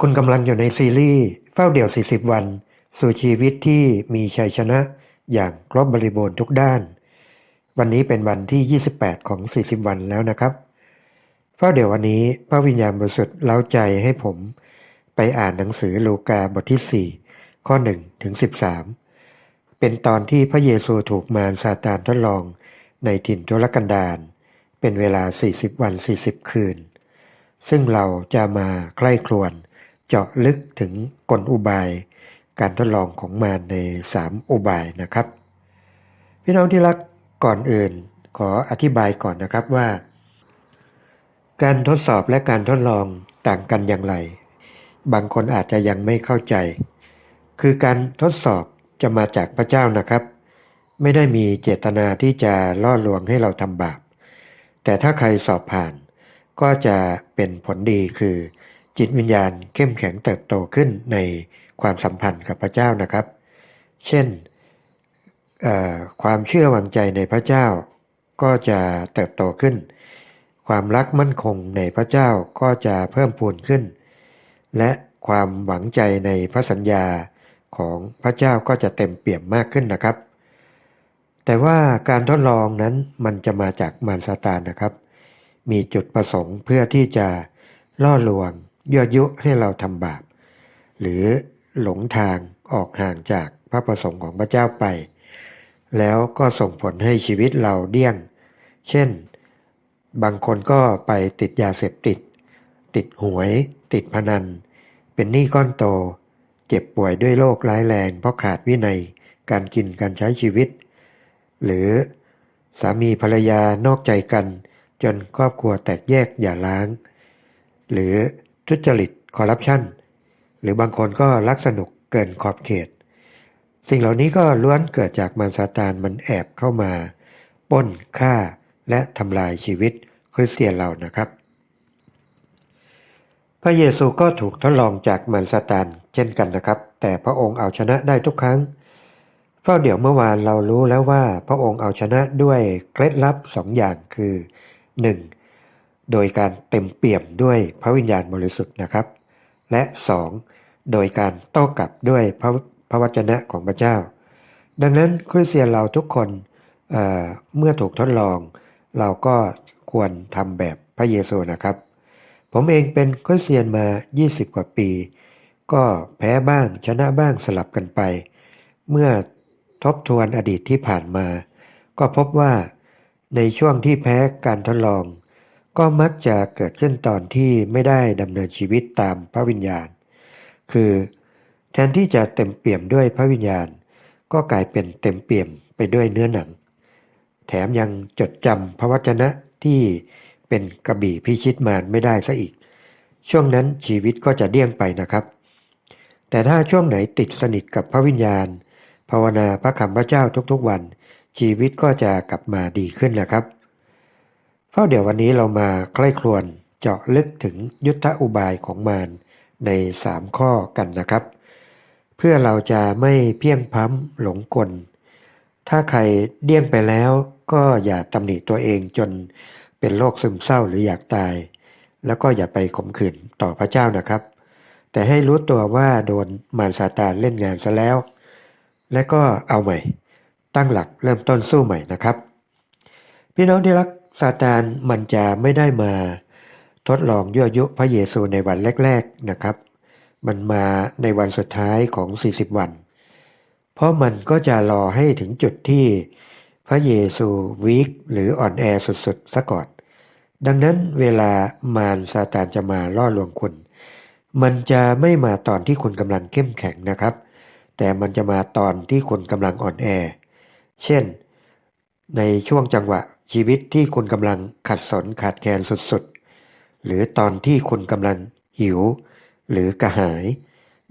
คุณกำลังอยู่ในซีรีส์เฝ้าเดี่ยว 40 วัน สู่ชีวิตที่มีชัยชนะอย่างครบบริบูรณ์ทุกด้าน วันนี้เป็นวันที่ 28 ของ 40 วันแล้วนะครับ เฝ้าเดี่ยววันนี้พระวิญญาณบริสุทธิ์เล้าใจให้ผมไปอ่านหนังสือลูกาบทที่ 4 ข้อ1ถึง13 เป็นตอนที่พระเยซูถูกมารซาตานทดลองในถิ่นทุรกันดารเป็นเวลา 40 วัน 40 คืน ซึ่งเราจะมาใคร่ครวญ เจาะลึกถึงกลอุบาย การทดลองของมารใน 3 อุบายนะครับ พี่น้องที่รักก่อนอื่น ขออธิบายก่อนนะครับว่า การทดสอบและการทดลองต่างกันอย่างไร บางคนอาจจะยังไม่เข้าใจ คือการทดสอบจะมาจากพระเจ้านะครับ ไม่ได้มีเจตนาที่จะล่อลวงให้เราทำบาปแต่ถ้าใครสอบผ่านก็จะเป็นผลดีคือ จิตวิญญาณเข้มแข็งเติบโตขึ้นในความสัมพันธ์กับพระเจ้านะครับ เช่นความเชื่อวางใจในพระเจ้าก็จะเติบโตขึ้น ความรักมั่นคงในพระเจ้าก็จะเพิ่มพูนขึ้น และความหวังใจในพระสัญญาของพระเจ้าก็จะเต็มเปี่ยมมากขึ้นนะครับ แต่ว่าการทดลองนั้นมันจะมาจากมารซาตานนะครับ มีจุดประสงค์เพื่อที่จะล่อลวง ยั่วยุให้เราทำบาป หรือหลงทางออกห่างจากพระประสงค์ของพระเจ้าไป แล้วก็ส่งผลให้ชีวิตเราเดี่ยง เช่น บางคนก็ไปติดยาเสพติด ติดหวย ติดพนัน เป็นหนี้ก้อนโต เจ็บป่วยด้วยโรคร้ายแรงเพราะขาดวินัยการกินการใช้ชีวิต หรือสามีภรรยานอกใจกัน จนครอบครัวแตกแยกอย่าล้าง หรือ ทุจริตคอร์รัปชันหรือบางคนก็รักสนุกเกินขอบเขต สิ่งเหล่านี้ก็ล้วนเกิดจากมารซาตานมันแอบเข้ามาป้นฆ่าและทำลายชีวิตคริสเตียนเรานะครับ พระเยซูก็ถูกทดลองจากมารซาตานเช่นกันนะครับ แต่พระองค์เอาชนะได้ทุกครั้งเฝ้าเดี๋ยวเมื่อวานเรารู้แล้วว่าพระองค์เอาชนะด้วยเคล็ดลับสองอย่างคือ 1. โดยการเต็มเปี่ยมด้วยพระวิญญาณบริสุทธิ์นะครับ และ 2. โดยการโต้กลับด้วยพระพระวจนะของพระเจ้า ดังนั้นคริสเตียนเราทุกคนเเมื่อถูกทดลอง เราก็ควรทำแบบพระเยซูนะครับ ผมเองเป็นคริสเตียนมา 20 กว่าปี ก็แพ้บ้างชนะบ้างสลับกันไป เมื่อทบทวนอดีตที่ผ่านมา ก็พบว่าในช่วงที่แพ้การทดลอง ก็มักจะเกิดขึ้นตอนที่ไม่ได้ดำเนินชีวิตตามพระวิญญาณ คือแทนที่จะเต็มเปี่ยมด้วยพระวิญญาณ ก็กลายเป็นเต็มเปี่ยมไปด้วยเนื้อหนัง แถมยังจดจำพระวจนะที่เป็นกระบี่พิชิตมารไม่ได้ซะอีก ช่วงนั้นชีวิตก็จะเดี่ยงไปนะครับ แต่ถ้าช่วงไหนติดสนิทกับพระวิญญาณ ภาวนาพระคำพระเจ้าทุกๆวัน ชีวิตก็จะกลับมาดีขึ้นแหละครับ เพราะเดี๋ยววันนี้เรามาใกล้ครวนเจาะลึกถึงยุทธอุบายของมารใน 3 ข้อกันนะครับ เพื่อเราจะไม่เพี้ยงพ้ำหลงกล ถ้าใครเดี่ยงไปแล้วก็อย่าตำหนิตัวเองจนเป็นโรคซึมเศร้าหรืออยากตาย แล้วก็อย่าไปข่มขืนต่อพระเจ้านะครับ แต่ให้รู้ตัวว่าโดนมารซาตานเล่นงานซะแล้ว และก็เอาใหม่ ตั้งหลักเริ่มต้นสู้ใหม่นะครับ พี่น้องที่รัก ซาตานมันจะไม่ได้มา ทดลองยั่วยุพระเยซูในวันแรก ๆนะครับ มันมาในวันสุดท้ายของ 40 วัน เพราะมันก็จะรอให้ถึงจุดที่พระเยซูวีคหรืออ่อนแอสุดๆซะก่อน ดังนั้นเวลามารซาตานจะมาล่อลวงคุณ มันจะไม่มาตอนที่คุณกำลังเข้มแข็งนะครับ แต่มันจะมาตอนที่คุณกำลังอ่อนแอ เช่น ในช่วงจังหวะ ชีวิตที่คุณกำลังขัดสนขาดแคลนสุดๆ หรือตอนที่คุณกำลังหิว หรือกระหาย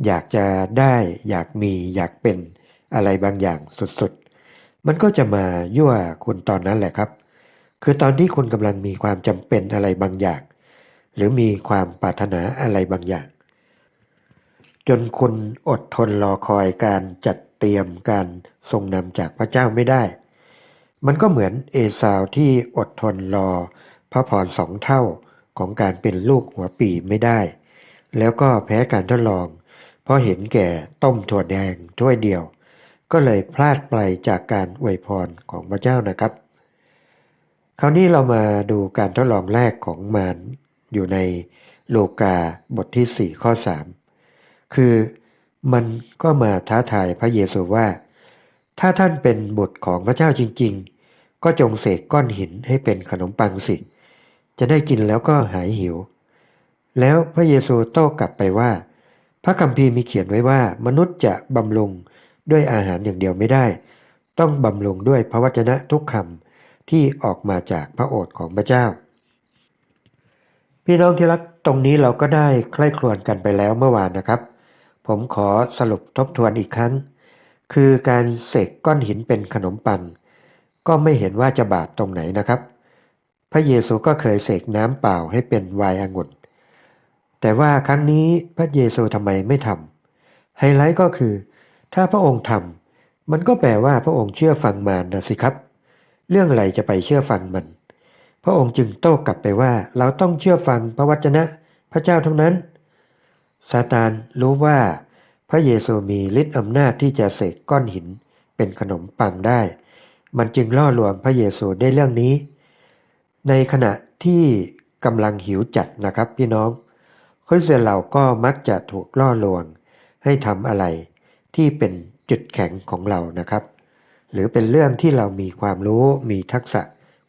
อยากจะได้อยากมีอยากเป็นอะไรบางอย่างสุดๆ มันก็จะมายั่วคุณตอนนั้นแหละครับ คือตอนที่คุณกำลังมีความจำเป็นอะไรบางอย่าง หรือมีความปรารถนาอะไรบางอย่าง จนคุณอดทนรอคอยการจัดเตรียมการทรงนำจากพระเจ้าไม่ได้ มันก็เหมือนเอสาวที่อดทนรอ พระพรสองเท่าของการเป็นลูกหัวปีไม่ได้ แล้วก็แพ้การทดลอง เพราะเห็นแก่ต้มถั่วแดงถ้วยเดียว ก็เลยพลาดไปจากการอวยพรของพระเจ้านะครับ คราวนี้เรามาดูการทดลองแรกของมารอยู่ในโลกาบทที่ 4 ข้อ 3 คือมันก็มาท้าทายพระเยซูว่า ถ้าท่านเป็นบุตรของพระเจ้าจริง ๆ ก็จงเสกก้อนหินให้เป็นขนมปังสิ จะได้กินแล้วก็หายหิว แล้วพระเยซูโต้กลับไปว่า พระคัมภีร์มีเขียนไว้ว่า มนุษย์จะบำรุงด้วยอาหารอย่างเดียวไม่ได้ ต้องบำรุงด้วยพระวจนะทุกคำที่ออกมาจากพระโอษฐ์ของพระเจ้า พี่น้องที่รักตรงนี้เราก็ได้ใคร่ครวญกันไปแล้วเมื่อวานนะครับ ผมขอสรุปทบทวนอีกครั้ง คือการเสกก้อนหินเป็นขนมปัง ก็ไม่เห็นว่าจะบาปตรงไหนนะครับ พระเยซูก็เคยเสกน้ำเปล่าให้เป็นไวน์องุ่น แต่ว่าครั้งนี้พระเยซูทำไมไม่ทำไฮไลท์ก็คือ ถ้าพระองค์ทำมันก็แปลว่าพระองค์เชื่อฟังมารนะสิครับ เรื่องอะไรจะไปเชื่อฟังมัน พระองค์จึงโต้กลับไปว่าเราต้องเชื่อฟังพระวจนะ พระเจ้าทั้งนั้นซาตานรู้ว่าพระเยซูมีฤทธิ์อำนาจที่จะเสกก้อนหินเป็นขนมปังได้ มันจึงล่อลวงพระเยซูได้เรื่องนี้ ในขณะที่กำลังหิวจัดนะครับพี่น้องคริสเตียนเราก็มักจะถูกล่อลวง ให้ทำอะไรที่เป็นจุดแข็งของเรานะครับ หรือเป็นเรื่องที่เรามีความรู้มีทักษะ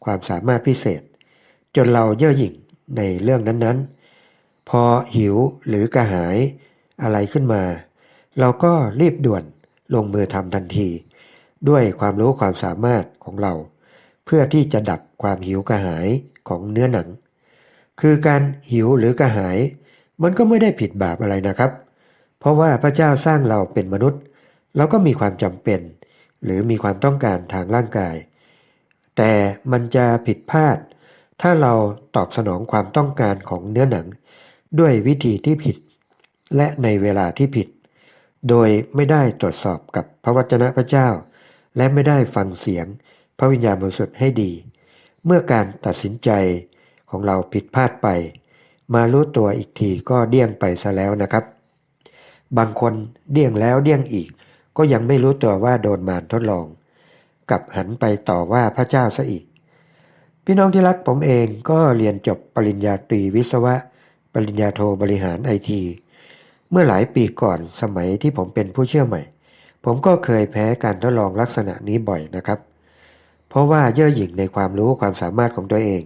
ความสามารถพิเศษ จนเราเย่อหยิ่งในเรื่องนั้นๆ พอหิวหรือกระหายอะไรขึ้นมา เราก็รีบด่วนลงมือทำทันที ด้วยความรู้ความสามารถของเรา เพื่อที่จะดับความหิวกระหายของเนื้อหนัง คือการหิวหรือกระหาย มันก็ไม่ได้ผิดบาปอะไรนะครับ เพราะว่าพระเจ้าสร้างเราเป็นมนุษย์ เราก็มีความจำเป็น หรือมีความต้องการทางร่างกาย แต่มันจะผิดพลาด ถ้าเราตอบสนองความต้องการของเนื้อหนัง ด้วยวิธีที่ผิด และในเวลาที่ผิด โดยไม่ได้ตรวจสอบกับพระวจนะพระเจ้า และไม่ได้ฟังเสียง พระวิญญาณบริสุทธิ์ให้ดี เมื่อการตัดสินใจของเราผิดพลาดไป มารู้ตัวอีกทีก็เดี่ยงไปซะแล้วนะครับ บางคนเดี่ยงแล้วเดี่ยงอีก ก็ยังไม่รู้ตัวว่าโดนมารทดลอง กลับหันไปต่อว่าพระเจ้าซะอีก พี่น้องที่รักผมเองก็เรียนจบปริญญาตรีวิศวะ ปริญญาโทบริหารไอทีเมื่อหลายปีก่อนสมัยที่ผมเป็นผู้เชื่อใหม่ ผมก็เคยแพ้การทดลองลักษณะนี้บ่อยนะครับ เพราะว่าเย่อหยิ่งในความรู้ความสามารถของตัวเอง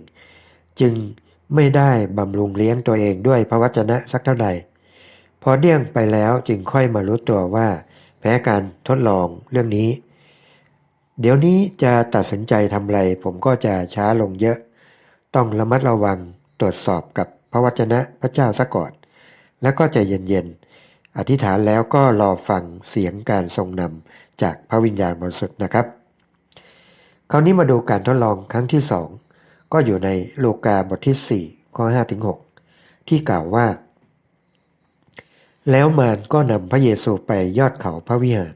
จึงไม่ได้บำรุงเลี้ยงตัวเองด้วยพระวจนะสักเท่าใด พอเดี่ยงไปแล้วจึงค่อยมารู้ตัวว่า แพ้การทดลองเรื่องนี้ เดี๋ยวนี้จะตัดสินใจทำอะไร ผมก็จะช้าลงเยอะ ต้องระมัดระวังตรวจสอบกับพระวจนะพระเจ้าซะก่อน แล้วก็ใจเย็นๆ อธิษฐานแล้วก็รอฟังเสียงการทรงนำจากพระวิญญาณบริสุทธิ์นะครับ คราวนี้มาดูการทดลองครั้งที่สองก็อยู่ในโลกาบทที่4ข้อ5ถึง6ที่กล่าวว่า แล้วมารก็นำพระเยซูไปยอดเขาพระวิหาร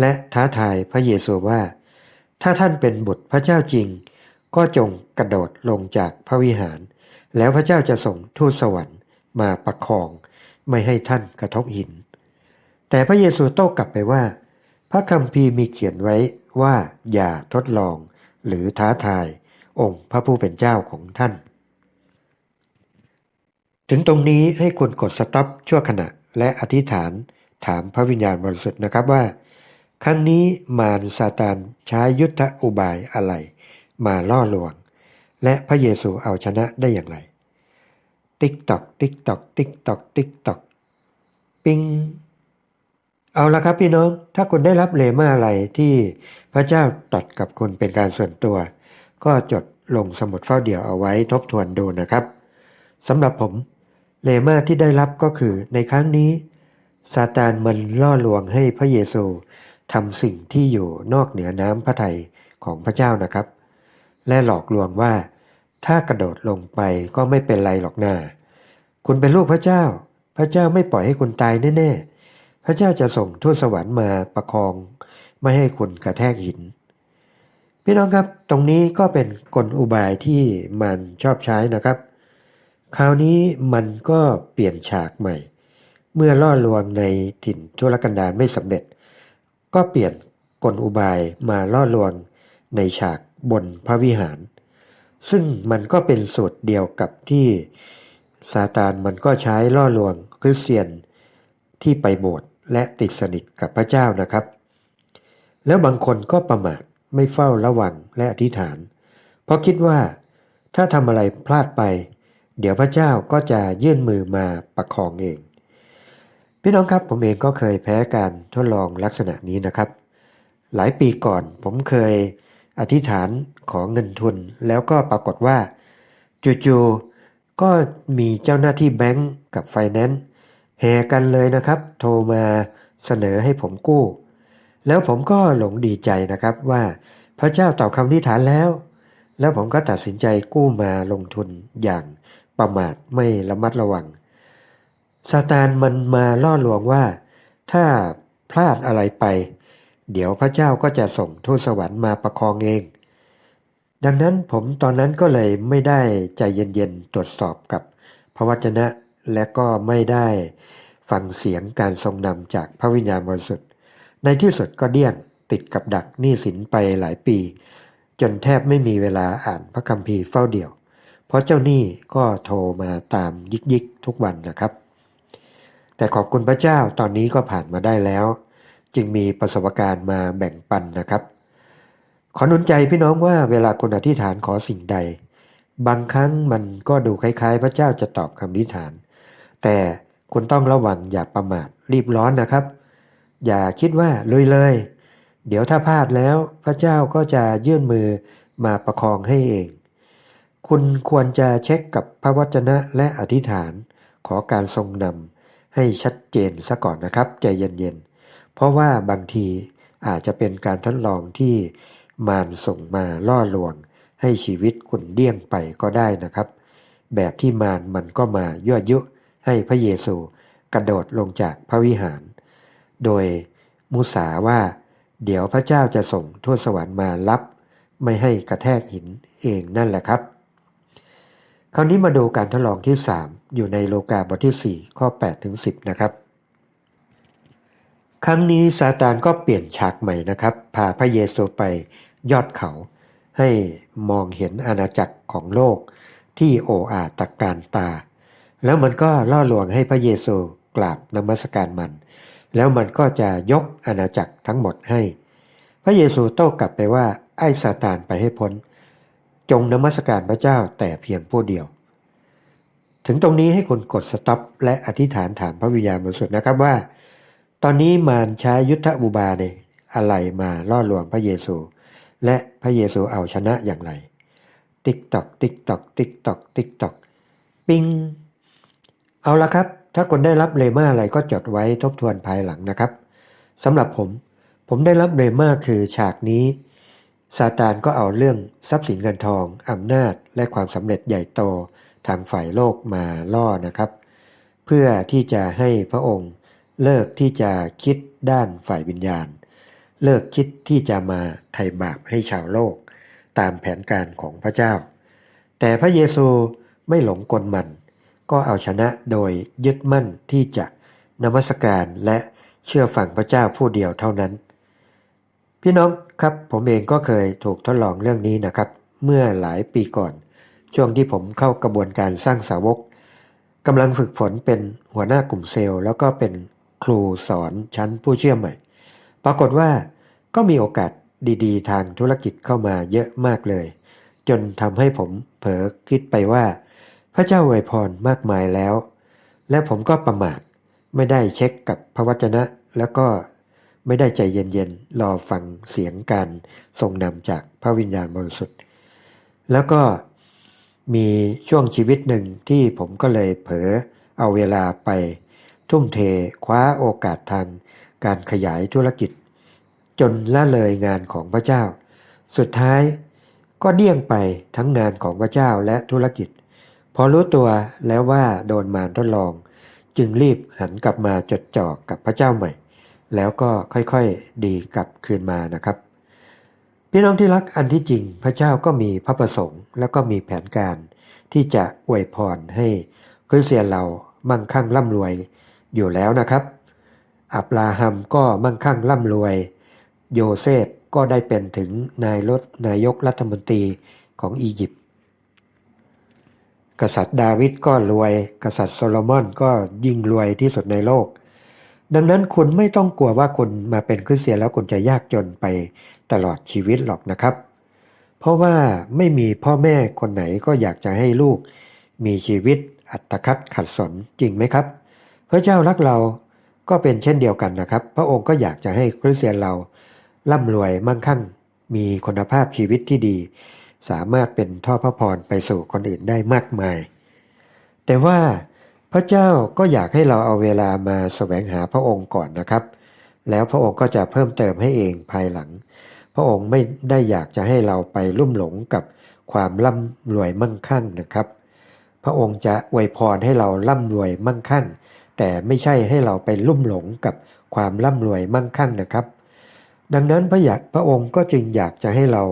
และท้าทายพระเยซูว่า ถ้าท่านเป็นบุตรพระเจ้าจริง ก็จงกระโดดลงจากพระวิหาร แล้วพระเจ้าจะส่งทูตสวรรค์มาประคอง ไม่ให้ท่านกระทบหิน แต่พระเยซูโต้กลับไปว่า พระคัมภีร์มีเขียนไว้ว่าอย่าทดลองหรือท้าทายองค์พระผู้เป็นเจ้าของท่าน ถึงตรงนี้ให้คุณกดสต็อปชั่วขณะและอธิษฐานถามพระวิญญาณบริสุทธิ์นะครับว่า ครั้งนี้มารซาตานใช้ยุทธอุบายอะไร มาล่อลวง และพระเยซูเอาชนะได้อย่างไร ติ๊กตอกติ๊กตอกติ๊กตอกติ๊กตอกปิงเอาละครับพี่น้อง ถ้าคุณได้รับเลมาอะไรที่พระเจ้าตรัดกับคุณเป็นการส่วนตัว ก็จดลงสมุดเฝ้าเดี่ยวเอาไว้ทบทวนดูนะครับสำหรับผมเลมาที่ได้รับก็คือในครั้งนี้ซาตานมันล่อลวงให้พระเยซูทำสิ่งที่อยู่นอกเหนือน้ำพระทัยของพระเจ้านะครับ และหลอกลวงว่า ถ้ากระโดดลงไปก็ไม่เป็นไรหรอกนาคุณเป็นลูกพระเจ้า พระเจ้าไม่ปล่อยให้คุณตายแน่ๆ พระเจ้าจะส่งทูตสวรรค์มาประคอง ไม่ให้คุณกระแทกหิน พี่น้องครับ ตรงนี้ก็เป็นกลอุบายที่มันชอบใช้นะครับ คราวนี้มันก็เปลี่ยนฉากใหม่ เมื่อล่อลวงในถิ่นทุรกันดารไม่สำเร็จ ก็เปลี่ยนกลอุบายมาล่อลวงในฉากบนพระวิหาร ซึ่งมันก็เป็นสูตรเดียวกับที่ซาตานมันก็ใช้ล่อลวงคริสเตียนที่ไปโบสถ์และติดสนิทกับพระเจ้านะครับ แล้วบางคนก็ประมาทไม่เฝ้าระวังและอธิษฐาน เพราะคิดว่าถ้าทำอะไรพลาดไป เดี๋ยวพระเจ้าก็จะยื่นมือมาประคองเอง พี่น้องครับผมเองก็เคยแพ้การทดลองลักษณะนี้นะครับ หลายปีก่อนผมเคย อธิษฐานขอเงินทุน แล้วก็ปรากฏว่าจู่ๆก็มีเจ้าหน้าที่แบงก์กับไฟแนนซ์แห่กันเลยนะครับ โทรมาเสนอให้ผมกู้ แล้วผมก็หลงดีใจนะครับว่าพระเจ้าตอบคำอธิษฐานแล้ว แล้วผมก็ตัดสินใจกู้มาลงทุนอย่างประมาทไม่ระมัดระวังซาตานมันมาล่อลวงว่า ถ้าพลาดอะไรไป เดี๋ยวพระเจ้าก็จะส่งทูตสวรรค์มาประคองเอง ดังนั้นผมตอนนั้นก็เลยไม่ได้ใจเย็นๆตรวจสอบกับพระวจนะและก็ไม่ได้ฟังเสียงการทรงนำจากพระวิญญาณบริสุทธิ์ ในที่สุดก็เดี้ยงติดกับดักหนี้สินไปหลายปี จนแทบไม่มีเวลาอ่านพระคัมภีร์เฝ้าเดี่ยว เพราะเจ้าหนี้ก็โทรมาตามยิกยิกๆทุกวันนะครับ แต่ขอบคุณพระเจ้าตอนนี้ก็ผ่านมาได้แล้ว จึงมีประสบการณ์มาแบ่งปันนะครับ ขอนุนใจพี่น้องว่าเวลาคนอธิษฐานขอสิ่งใด บางครั้งมันก็ดูคล้ายๆ พระเจ้าจะตอบคำอธิษฐาน แต่คุณต้องระวังอย่าประมาทรีบร้อนนะครับ อย่าคิดว่าลุยเลยเดี๋ยวถ้าพลาดแล้วพระเจ้าก็จะยื่นมือมาประคองให้เอง คุณควรจะเช็คกับพระวจนะและอธิษฐาน ขอการทรงนำให้ชัดเจนซะก่อนนะครับ ใจเย็นๆ เพราะว่าบางทีอาจจะเป็นการทดลองที่มารส่งมาล่อลวง ให้ชีวิตคุณเดี่ยงไปก็ได้นะครับ แบบที่มารมันก็มายั่วยุให้พระเยซูกระโดดลงจากพระวิหาร โดยมุสาว่า เดี๋ยวพระเจ้าจะส่งทูตสวรรค์มารับ ไม่ให้กระแทกหินเองนั่นแหละครับ คราวนี้มาดูการทดลองที่ 3 อยู่ในโลกาบทที่ 4 ข้อ8ถึง10 นะครับ ครั้งนี้ซาตานก็เปลี่ยนฉากใหม่นะครับ พาพระเยซูไปยอดเขา ให้มองเห็นอาณาจักรของโลกที่โออาตกการตา แล้วมันก็ล่อลวงให้พระเยซูกราบนมัสการมัน แล้วมันก็จะยกอาณาจักรทั้งหมดให้ พระเยซูโต้กลับไปว่าไอ้ซาตานไปให้พ้น จงนมัสการพระเจ้าแต่เพียงผู้เดียว ถึงตรงนี้ให้คุณกดสต็อปและอธิษฐานถามพระวิญญาณบริสุทธิ์นะครับว่า ตอนนี้มารใช้ยุทธบุบาเนี่ยอะไรมาล่อลวงพระเยซู และพระเยซูเอาชนะอย่างไร ติ๊กตอก ติ๊กตอก ติ๊กตอก ติ๊กตอก ปิงเอาละครับ ถ้าคนได้รับเลมาอะไรก็จดไว้ทบทวนภายหลังนะครับสำหรับผม ผมได้รับเลมาคือฉากนี้ซาตานก็เอาเรื่องทรัพย์สินเงินทองอำนาจและความสำเร็จใหญ่โตทางฝ่ายโลกมาล่อนะครับ เพื่อที่จะให้พระองค์ เลิกที่จะคิดด้านฝ่ายวิญญาณ เลิกคิดที่จะมาไถ่บาปให้ชาวโลก ตามแผนการของพระเจ้า แต่พระเยซูไม่หลงกลมัน ก็เอาชนะโดยยึดมั่นที่จะนมัสการและเชื่อฟังพระเจ้าผู้เดียวเท่านั้น พี่น้องครับผมเองก็เคยถูกทดลองเรื่องนี้นะครับ เมื่อหลายปีก่อน ช่วงที่ผมเข้ากระบวนการสร้างสาวกกำลังฝึกฝนเป็นหัวหน้ากลุ่มเซลล์ แล้วก็เป็น ครูสอนชั้นผู้เชื่อใหม่ ปรากฏว่าก็มีโอกาสดีๆ ทางธุรกิจเข้ามาเยอะมากเลย จนทำให้ผมเผลอคิดไปว่า พระเจ้าอวยพรมากมายแล้ว และผมก็ประมาทไม่ได้เช็คกับพระวจนะ แล้วก็ไม่ได้ใจเย็นๆ รอฟังเสียงการทรงนำจากพระวิญญาณบริสุทธิ์ แล้วก็มีช่วงชีวิตหนึ่งที่ผมก็เลยเผลอเอาเวลาไป ทุ่มเทคว้าโอกาสทางการขยายธุรกิจ จนละเลยงานของพระเจ้า สุดท้ายก็เดี่ยงไปทั้งงานของพระเจ้าและธุรกิจ พอรู้ตัวแล้วว่าโดนมารทดลอง จึงรีบหันกลับมาจดจ่อกับพระเจ้าใหม่ แล้วก็ค่อยๆดีกลับคืนมานะครับ พี่น้องที่รักอันที่จริงพระเจ้าก็มีพระประสงค์ แล้วก็มีแผนการที่จะอวยพรให้คริสเตียนเรามั่งคั่งร่ำรวย อยู่แล้วนะครับ อับราฮัมก็มั่งคั่งร่ำรวย โยเซฟก็ได้เป็นถึงนายรถนายกรัฐมนตรีของอียิปต์ กษัตริย์ดาวิดก็รวย กษัตริย์โซโลมอนก็ยิ่งรวยที่สุดในโลก ดังนั้นคุณไม่ต้องกลัวว่าคุณมาเป็นคริสเตียนแล้วคุณจะยากจนไปตลอดชีวิตหรอกนะครับ เพราะว่าไม่มีพ่อแม่คนไหนก็อยากจะให้ลูก มีชีวิตอัตคัดขัดสนจริงไหมครับ พระเจ้ารักเราก็เป็นเช่นเดียวกันนะครับ พระองค์ก็อยากจะให้คริสเตียนเราร่ำรวยมั่งคั่ง มีคุณภาพชีวิตที่ดี สามารถเป็นท่อพระพรไปสู่คนอื่นได้มากมาย แต่ว่าพระเจ้าก็อยากให้เราเอาเวลามาแสวงหาพระองค์ก่อนนะครับ แล้วพระองค์ก็จะเพิ่มเติมให้เองภายหลัง พระองค์ไม่ได้อยากจะให้เราไปลุ่มหลงกับความร่ำรวยมั่งคั่งนะครับ พระองค์จะอวยพรให้เราร่ำรวยมั่งคั่ง แต่ไม่ใช่ให้เราไปลุ่มหลงกับความร่ำรวยมั่งคั่งนะครับ ดังนั้นพระอยาพระองค์ก็จึงอยากจะให้เรา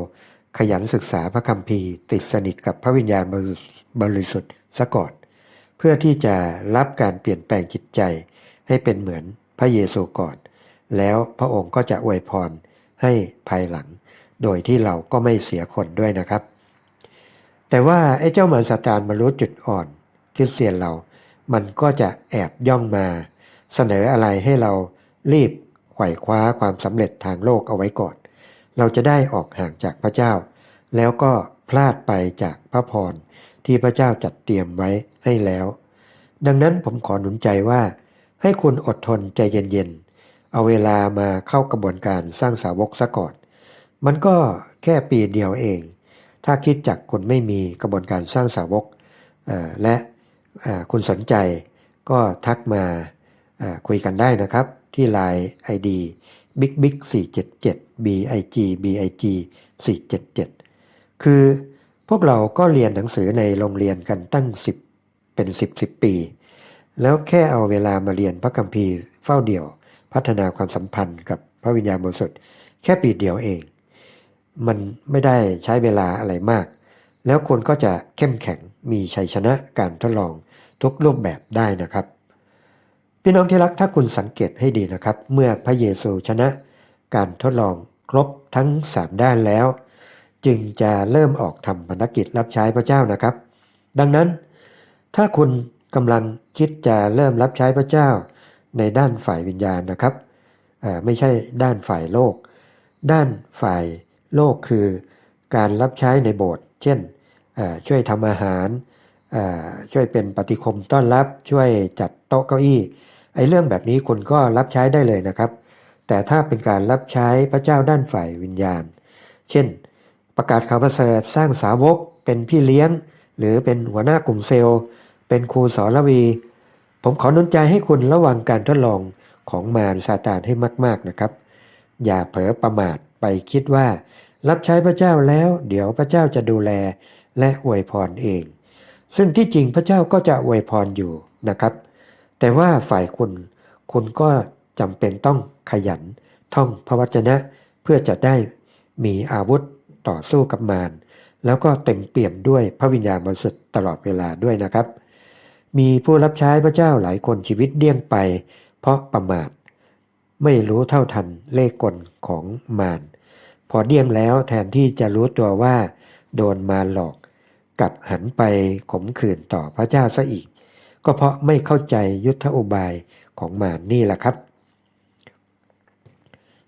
ขยันศึกษาพระคัมภีร์ติดสนิทกับพระวิญญาณบริสุทธิ์ซะก่อน เพื่อที่จะรับการเปลี่ยนแปลงจิตใจ ให้เป็นเหมือนพระเยซูก่อน แล้วพระองค์ก็จะอวยพรให้ภายหลัง โดยที่เราก็ไม่เสียคนด้วยนะครับ แต่ว่าไอ้เจ้ามารสตานมารู้จุดอ่อนคริสเตียนเรา มันก็จะแอบย่องมา เสนออะไรให้เรารีบไขว่คว้าความสำเร็จทางโลกเอาไว้ก่อน เราจะได้ออกห่างจากพระเจ้า แล้วก็พลาดไปจากพระพรที่พระเจ้าจัดเตรียมไว้ให้แล้ว ดังนั้นผมขอหนุนใจว่า ให้คุณอดทนใจเย็นๆ เอาเวลามาเข้ากระบวนการสร้างสาวกซะก่อน มันก็แค่ปีเดียวเอง ถ้าคิดจากคุณไม่มีกระบวนการสร้างสาวกและ คุณสนใจก็ทักมาคุยกันได้นะครับ ที่ Line ID big big 477 big big 477 คือพวกเราก็เรียนหนังสือในโรงเรียนกันตั้ง 10 เป็น 10 10 ปี แล้วแค่เอาเวลามาเรียนพระคัมภีร์เฝ้าเดี่ยว พัฒนาความสัมพันธ์กับพระวิญญาณบริสุทธิ์แค่ปีเดียวเอง มันไม่ได้ใช้เวลาอะไรมาก แล้วคุณก็จะเข้มแข็งมีชัยชนะการทดลอง ทุกรูปแบบได้นะครับ พี่น้องที่รักถ้าคุณสังเกตให้ดีนะครับ เมื่อพระเยซูชนะการทดลองครบทั้ง 3 ด้านแล้ว จึงจะเริ่มออกทำภารกิจรับใช้พระเจ้านะครับ ดังนั้นถ้าคุณกำลังคิดจะเริ่มรับใช้พระเจ้าในด้านฝ่ายวิญญาณนะครับไม่ใช่ด้านฝ่ายโลก ด้านฝ่ายโลกคือการรับใช้ในโบสถ์เช่นช่วยทำอาหาร ช่วยเป็นปฏิคมต้อนรับช่วยจัดโต๊ะเก้าอี้ไอ้เรื่องแบบนี้คุณก็รับใช้ได้เลยนะครับ แต่ถ้าเป็นการรับใช้พระเจ้าด้านฝ่ายวิญญาณ เช่น ประกาศข่าวประเสริฐสร้างสาวกเป็นพี่เลี้ยง หรือเป็นหัวหน้ากลุ่มเซลล์ เป็นครูสอนละวี ผมขอนุนใจให้คุณระวังการทดลองของมารซาตานให้มาก ๆนะครับ อย่าเผลอประมาทไปคิดว่า รับใช้พระเจ้าแล้ว เดี๋ยวพระเจ้าจะดูแลและอวยพรเอง ซึ่งที่จริงพระเจ้าก็จะอวยพรอยู่นะครับ แต่ว่าฝ่ายคุณคุณก็จำเป็นต้องขยัน ท่องพระวจนะ เพื่อจะได้มีอาวุธต่อสู้กับมารแล้วก็เต็มเปี่ยมด้วยพระวิญญาณบริสุทธิ์ตลอดเวลาด้วยนะครับ มีผู้รับใช้พระเจ้าหลายคนชีวิตเดี่ยงไป เพราะประมาท ไม่รู้เท่าทันเลขกลของมารพอเดี่ยงแล้วแทนที่จะรู้ตัวว่า โดนมารหลอก กลับหันไปขมขื่นต่อพระเจ้าซะอีก ก็เพราะไม่เข้าใจยุทธอุบายของมารนี่แหละครับ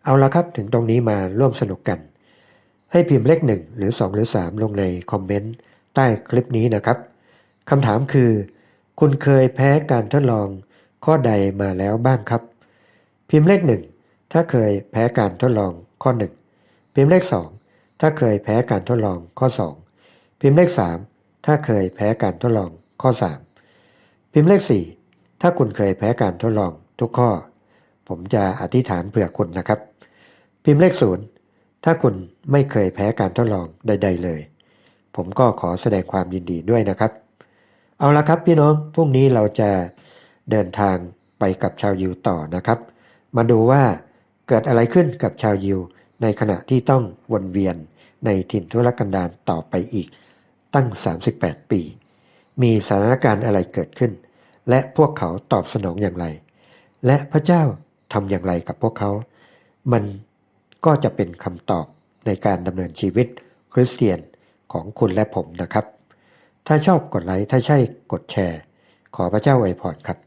เอาละครับถึงตรงนี้มาร่วมสนุกกัน ให้พิมพ์เลขหนึ่งหรือ2หรือ3ลงในคอมเมนต์ใต้คลิปนี้นะครับคำถามคือ คุณเคยแพ้การทดลองข้อใดมาแล้วบ้างครับ พิมพ์เลขหนึ่งถ้าเคยแพ้การทดลองข้อ1พิมพ์เลข2ถ้าเคยแพ้การทดลองข้อ2 พิมพ์เลข 3 ถ้าเคยแพ้การทดลองข้อ 3 พิมพ์เลข 4 ถ้าคุณเคยแพ้การทดลองทุกข้อ ผมจะอธิษฐานเผื่อคุณนะครับ พิมพ์เลขศูนย์ถ้าคุณไม่เคยแพ้การทดลองใด ๆ เลย ผมก็ขอแสดงความยินดีด้วยนะครับ เอาละครับพี่น้องพรุ่งนี้เราจะเดินทางไปกับชาวยิวต่อนะครับ มาดูว่าเกิดอะไรขึ้นกับชาวยิวในขณะที่ต้องวนเวียนในถิ่นทุรกันดารต่อไปอีก ตั้ง 38 ปี มีสถานการณ์อะไรเกิดขึ้น และพวกเขาตอบสนองอย่างไร และพระเจ้าทำอย่างไรกับพวกเขา มันก็จะเป็นคำตอบในการดำเนินชีวิตคริสเตียนของคุณและผมนะครับ ถ้าชอบกดไลค์ ถ้าใช่กดแชร์ ขอพระเจ้าอวยพรครับ